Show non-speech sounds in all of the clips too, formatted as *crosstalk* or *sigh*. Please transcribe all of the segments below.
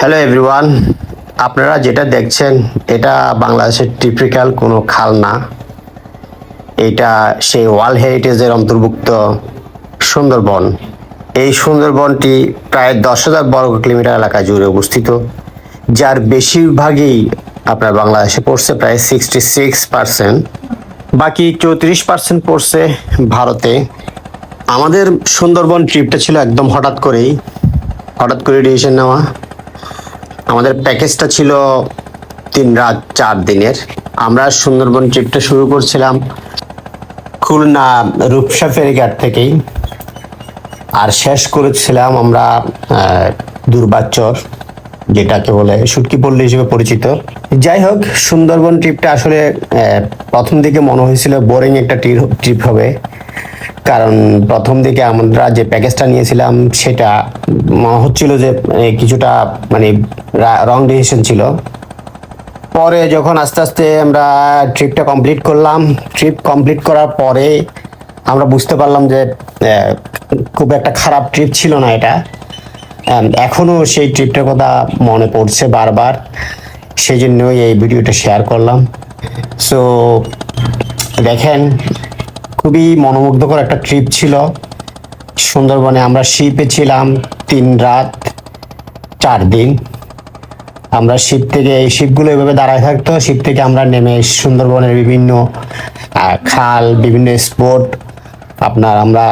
Hello everyone আপনারা যেটা দেখছেন, এটা বাংলাদেশের টিপিক্যাল কোনো খাল না। এটা সেই ওয়ার্ল্ড হেরিটেজের অন্তর্ভুক্ত সুন্দরবন। এই সুন্দরবনটি প্রায় দশ হাজার বর্গ কিলোমিটার এলাকা জুড়ে অবস্থিত, যার বেশিরভাগই আপনার বাংলাদেশে পড়ছে, প্রায় সিক্সটি সিক্স পার্সেন্ট বাকি চৌত্রিশ পার্সেন্ট পড়ছে ভারতে। আমাদের সুন্দরবন ট্রিপটা ছিল একদম হঠাৎ করেই। হঠাৎ করে ডিসিশন নেওয়া। আমাদের প্যাকেজটা ছিল তিন রাত চার দিনের। আমরা সুন্দরবন ট্রিপটা শুরু করছিলাম খুলনা রূপসা ফেরিঘাট থেকেই। আর শেষ করেছিলাম আমরা দুর্বাচর যেটাকে বলে সুটকি পল্লী হিসেবে পরিচিত। যাই হোক, সুন্দরবন ট্রিপটা আসলে প্রথম দিকে মনে হয়েছিল বোরিং একটা ট্রিপ হবে। কারণ প্রথম দিকে আমরা যে প্যাকেজটা নিয়েছিলাম, সেটা হচ্ছিল যে কিছুটা মানে রং ডিসিশন ছিল। পরে যখন আস্তে আস্তে আমরা ট্রিপটা কমপ্লিট করলাম ট্রিপ কমপ্লিট করার পরে আমরা বুঝতে পারলাম যে খুব একটা খারাপ ট্রিপ ছিল না এটা। এখনও সেই ট্রিপটার কথা মনে পড়ছে বারবার। সেই জন্যই এই ভিডিওটা শেয়ার করলাম। সো দেখেন, খুবই মনোমুগ্ধকর একটা ট্রিপ ছিল। সুন্দরবনে আমরা শিপে ছিলাম। তিন রাত, চার দিন। আমরা শিপ থেকে, এই শিপগুলো এভাবে দাঁড়ায় থাকতো। শিপ থেকে আমরা নেমে সুন্দরবনের বিভিন্ন খাল, বিভিন্ন স্পট, আপনার আমরা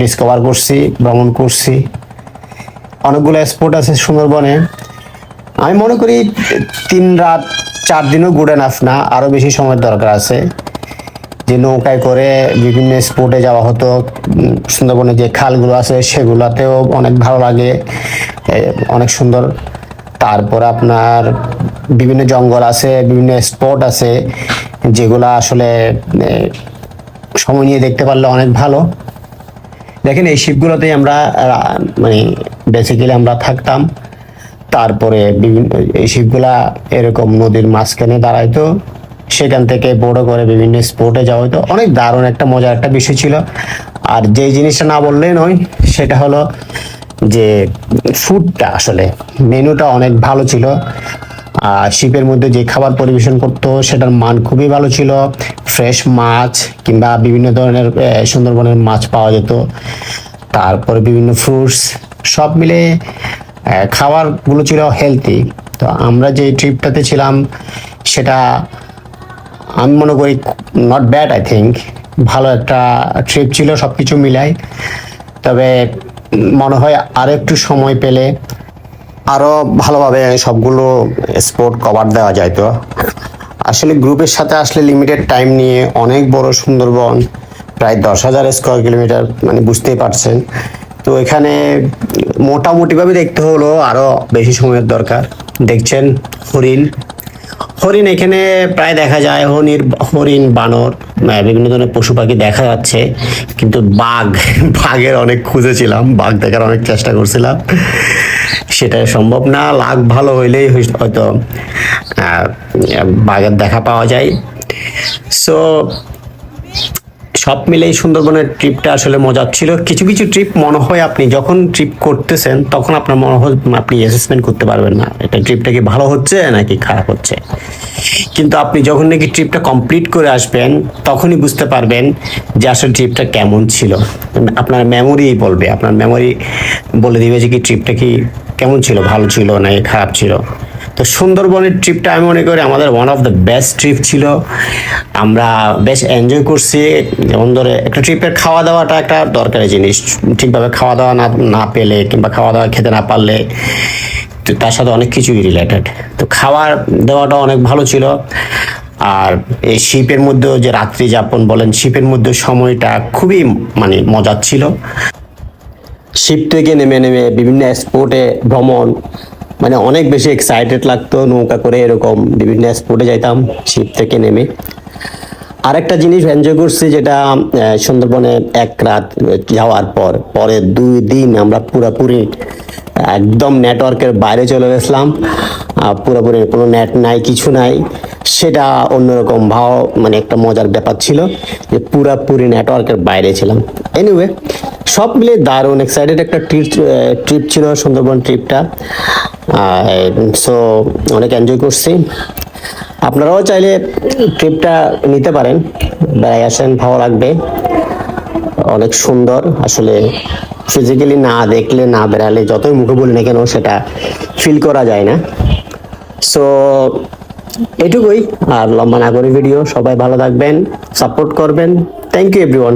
ডিসকভার করছি, ভ্রমণ করছি। অনেকগুলো স্পট আছে সুন্দরবনে। আমি মনে করি তিন রাত, চার দিনও গুড এনাফ না। আরও বেশি সময়ের দরকার আছে। যে নৌকায় করে বিভিন্ন স্পটে যাওয়া হতো সুন্দরবনে যে খালগুলো আছে সেগুলাতেও অনেক ভালো লাগে অনেক সুন্দর। তারপর আপনার বিভিন্ন জঙ্গল আছে, বিভিন্ন স্পট আছে, যেগুলা আসলে সময় নিয়ে দেখতে পারলে অনেক ভালো। দেখেন এই শিপগুলোতেই আমরা মানে বেসিক্যালি আমরা থাকতাম। তারপরে বিভিন্ন, এই শিপগুলা এরকম নদীর মাঝখানে দাঁড়াইতো। সেখান থেকে বড় করে বিভিন্ন স্পোর্টে যাওয়া হতো। অনেক দারুণ একটা মজার একটা বিষয় ছিল। আর যে জিনিসটা না বললেই নয়, সেটা হলো যে ফুডটা আসলে মেনুটা অনেক ভালো ছিল। আর শিপের মধ্যে যে খাবার পরিবেশন করতো, সেটার মান খুবই ভালো ছিল। ফ্রেশ মাছ কিংবা বিভিন্ন ধরনের সুন্দরবনের মাছ পাওয়া যেত। তারপরে বিভিন্ন ফ্রুটস সব মিলে খাবারগুলো ছিল হেলদি তো আমরা যে ট্রিপটাতে ছিলাম, সেটা আমি মনে করি নট ব্যাড আই থিঙ্ক ভালো একটা ট্রিপ ছিল সব কিছু মিলাই। তবে মনে হয় আর একটু সময় পেলে আরও ভালোভাবে সবগুলো স্পোর্ট কভার দেওয়া যায় তো আসলে গ্রুপের সাথে আসলে লিমিটেড টাইম নিয়ে অনেক বড় সুন্দরবন, প্রায় দশ হাজার স্কোয়ার কিলোমিটার মানে বুঝতেই পারছেন। তো এখানে মোটামুটিভাবে দেখতে হলো আরও বেশি সময়ের দরকার। দেখছেন হরিণ হরিণ এখানে প্রায় দেখা যায়, হরিণ হরিণ, বানর বিভিন্ন ধরনের পশু পাখি দেখা যাচ্ছে। কিন্তু বাঘ, *laughs* বাঘের অনেক খুঁজেছিলাম, বাঘ দেখার অনেক চেষ্টা করছিলাম। সেটা সম্ভব না, লাগ ভালো হইলেই হয়তো বাঘের দেখা পাওয়া যায়। সো সব মিলেই সুন্দরবনের ট্রিপটা আসলে মজার ছিল। কিছু কিছু ট্রিপ মনে হয় আপনি যখন ট্রিপ করতেছেন, তখন আপনার মনে হয় আপনি অ্যাসেসমেন্ট করতে পারবেন না। এটা ট্রিপটা কি ভালো হচ্ছে নাকি খারাপ হচ্ছে? কিন্তু আপনি যখন নাকি ট্রিপটা কমপ্লিট করে আসবেন, তখনই বুঝতে পারবেন যে আসলে ট্রিপটা কেমন ছিল। আপনার মেমোরি বলবে, আপনার মেমোরি বলে দিবে যে কি ট্রিপটা কি কেমন ছিল, ভালো ছিল নাকি খারাপ ছিল। তো সুন্দরবনের ট্রিপটা আমি মনে করি আমাদের one of the best trip ছিল। আমরা বেশ এনজয় করছি। যেমন ধরে একটা ট্রিপের খাওয়া দাওয়াটা একটা দরকারি জিনিস। ঠিকভাবে খাওয়া দাওয়া না না পেলে কিংবা খাওয়া দাওয়া খেতে না পারলে তো তার সাথে অনেক কিছুই রিলেটেড তো খাওয়ার দাওয়াটা অনেক ভালো ছিল। আর এই শিপের মধ্যেও যে রাত্রি যাপন বলেন শিপের মধ্যে সময়টা খুবই মানে মজার ছিল। শিপ থেকে নেমে নেমে বিভিন্ন স্পোর্টে ভ্রমণ মানে অনেক বেশি এক্সাইটেড লাগতো, নৌকা করে এরকম বিভিন্ন স্পোর্টে যাইতাম শিপ থেকে নেমে। আরেকটা জিনিস এনজয় করছি যেটা সুন্দরবনে এক রাত যাওয়ার পর, পরে দুই দিন আমরা পুরোপুরি, একদম নেটওয়ার্কের বাইরে চলে গেছিলাম। পুরোপুরি কোনো নেট নাই, কিছু নাই। সেটা অন্যরকম ভাও মানে একটা মজার ব্যাপার ছিল যে পুরাপুরি নেটওয়ার্কের বাইরে ছিলাম। এনিওয়ে সব মিলে দারুণ এক্সাইটেড একটা ট্রিপ ট্রিপ ছিল সুন্দরবন ট্রিপটা সো অনেক এনজয় করছি। আপনারাও চাইলে ট্রিপটা নিতে পারেন। বেড়াই আসেন, ভালো লাগবে। অনেক সুন্দর। আসলে ফিজিক্যালি না দেখলে, না বেড়ালে যতই মুখে বলি না কেন, সেটা ফিল করা যায় না। সো এটুকুই। আর লম্বা না করে ভিডিও সবাই ভালো থাকবেন সাপোর্ট করবেন। Thank you everyone